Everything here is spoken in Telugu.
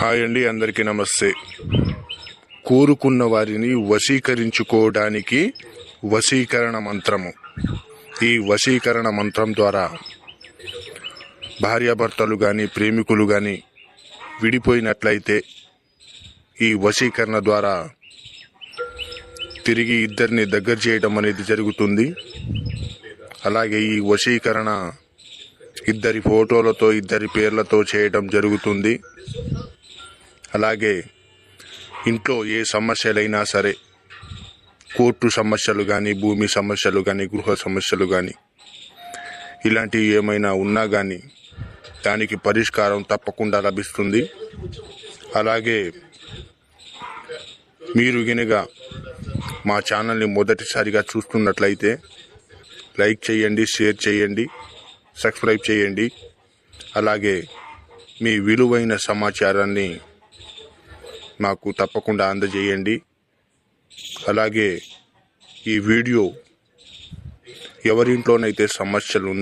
హాయ్ అండి అందరికీ నమస్తే. కోరుకున్న వారిని వశీకరించుకోవడానికి వశీకరణ మంత్రము. ఈ వశీకరణ మంత్రం ద్వారా భార్యాభర్తలు కానీ ప్రేమికులు కానీ విడిపోయినట్లయితే ఈ వశీకరణ ద్వారా తిరిగి ఇద్దరిని దగ్గర చేయడం అనేది జరుగుతుంది. అలాగే ఈ వశీకరణ ఇద్దరి ఫోటోలతో ఇద్దరి పేర్లతో చేయడం జరుగుతుంది. అలాగే ఇంట్లో ఏ సమస్యలైనా సరే కోర్టు సమస్యలు కానీ భూమి సమస్యలు కానీ గృహ సమస్యలు కానీ ఇలాంటివి ఏమైనా ఉన్నా కానీ దానికి పరిష్కారం తప్పకుండా లభిస్తుంది. అలాగే మీరు గినక మా ఛానల్ని మొదటిసారిగా చూస్తున్నట్లయితే లైక్ చేయండి షేర్ చేయండి సబ్స్క్రైబ్ చేయండి. అలాగే మీ విలువైన సమాచారాన్ని నాకు తప్పకుండా అందజేయండి. అలాగే ఈ వీడియో ఎవరింట్లోనైతే సమస్యలు ఉన్నాయి